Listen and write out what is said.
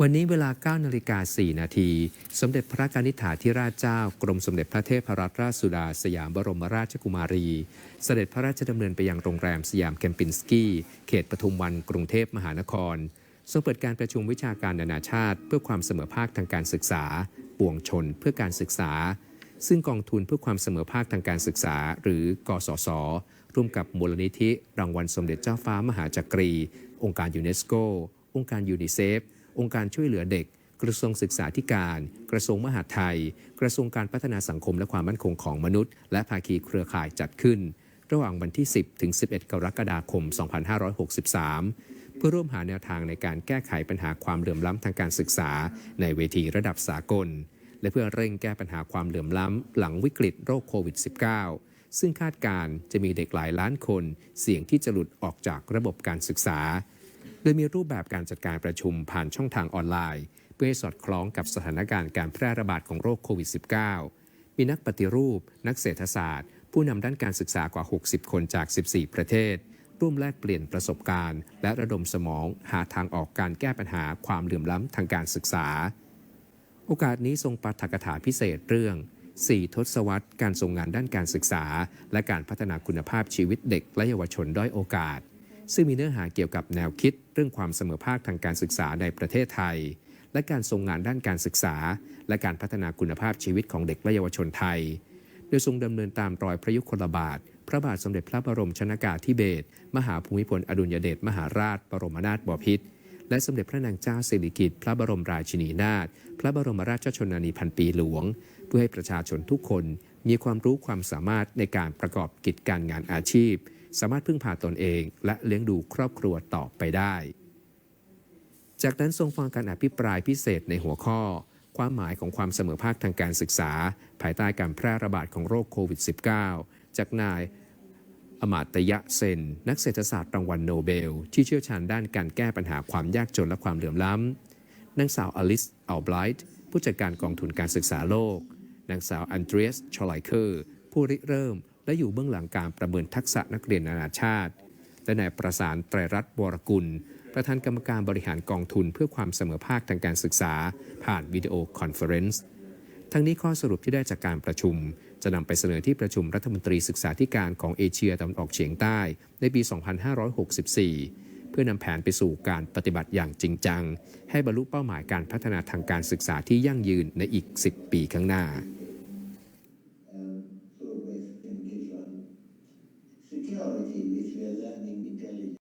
วันนี้เวลา9นาฬิกา4นาที สมเด็จพระกนิษฐาธิราชเจ้า กรมสมเด็จพระเทพรัตนราชสุดา สยามบรมราชกุมารี เสด็จพระราชดำเนินไปยังโรงแรมสยามแคมปินสกี้ เขตปทุมวันกรุงเทพมหานครทรงเปิดการประชุมวิชาการนานาชาติ เพื่อความเสมอภาคทางการศึกษา ปวงชนเพื่อการศึกษา ซึ่งกองทุนเพื่อความเสมอภาคทางการศึกษา หรือกสศร่วมกับมูลนิธิรางวัลสมเด็จเจ้าฟ้ามหาจักรี องค์การยูเนสโก องค์การยูนิเซฟ องค์การช่วยเหลือเด็ก กระทรวงศึกษาธิการ กระทรวงมหาดไทย กระทรวงการพัฒนาสังคมและความมั่นคงของมนุษย์ และภาคีเครือข่ายจัดขึ้น ระหว่างวันที่ 10 ถึง 11 กรกฎาคม 2563 เพื่อร่วมหาแนวทางในการแก้ไขปัญหาความเหลื่อมล้ำทางการศึกษา ในเวทีระดับสากล และเพื่อเร่งแก้ปัญหาความเหลื่อมล้ำ หลังวิกฤตโรคโควิด -19 ซึ่งคาดการณ์จะมีเด็กหลายล้านคน เสี่ยงที่จะหลุดออกจากระบบการศึกษา โดยมีรูปแบบการจัดการประชุมผ่านช่องทางออนไลน์ เพื่อให้สอดคล้องกับสถานการณ์การแพร่ระบาดของโรคโควิด -19 มีนักปฏิรูป นักเศรษฐศาสตร์ ผู้นำด้านการศึกษากว่า 60 คนจาก 14 ประเทศ ร่วมแลกเปลี่ยนประสบการณ์ และระดมสมอง หาทางออกการแก้ปัญหาความเหลื่อมล้ำทางการศึกษา โอกาสนี้ทรงปาฐกถาพิเศษเรื่อง4ทศวรรษการทรงงานด้านการศึกษา และการพัฒนาคุณภาพชีวิตเด็กและเยาวชนด้อยโอกาส ซึ่งมีเนื้อหาเกี่ยวกับแนวคิดเรื่องความเสมอภาคทางการศึกษาในประเทศไทย และการทรงงานด้านการศึกษา และการพัฒนาคุณภาพชีวิตของเด็กและเยาวชนไทย โดยทรงดำเนินตามรอยพระยุคลบาท พระบาทสมเด็จพระบรมชนากาธิเบศรมหาภูมิพลอดุลยเดชมหาราช บรมนาถบพิตรและสมเด็จพระนางเจ้าสิริกิติ์พระบรมราชินีนาถพระบรมราชชนนีพันปีหลวง เพื่อให้ประชาชนทุกคนมีความรู้ความสามารถในการประกอบกิจการงานอาชีพ สามารถพึ่งพาตนเอง และเลี้ยงดูครอบครัวต่อไปได้ จากนั้นทรงฟังการอภิปรายพิเศษในหัวข้อ ความหมายของความเสมอภาคทางการศึกษา ภายใต้การแพร่ระบาดของโรคโควิด -19 จากนายอมาตยะเซน นักเศรษฐศาสตร์รางวัลโนเบล ที่เชี่ยวชาญด้านการแก้ปัญหาความยากจนและความเหลื่อมล้ำนางสาวอลิสอัลไบรท์ผู้จัดการกองทุนการศึกษาโลกนางสาวอันเดรียสชอไลเคอร์ ผู้ริเริ่ม และอยู่เบื้องหลังการประเมินทักษะนักเรียนนานาชาติ และนายประสานไตรรัตน์วรกุล ประธานกรรมการบริหารกองทุนเพื่อความเสมอภาคทางการศึกษา ผ่านวิดีโอคอนเฟอเรนซ์ทั้งนี้ข้อสรุปที่ได้จากการประชุม จะนำไปเสนอที่ประชุมรัฐมนตรีศึกษาธิการของเอเชียตะวันออกเฉียงใต้ ในปี 2564 เพื่อนำแผนไปสู่การปฏิบัติอย่างจริงจัง ให้บรรลุเป้าหมายการพัฒนาทางการศึกษาที่ยั่งยืนในอีก 10 ปีข้างหน้า English rather than intelligence.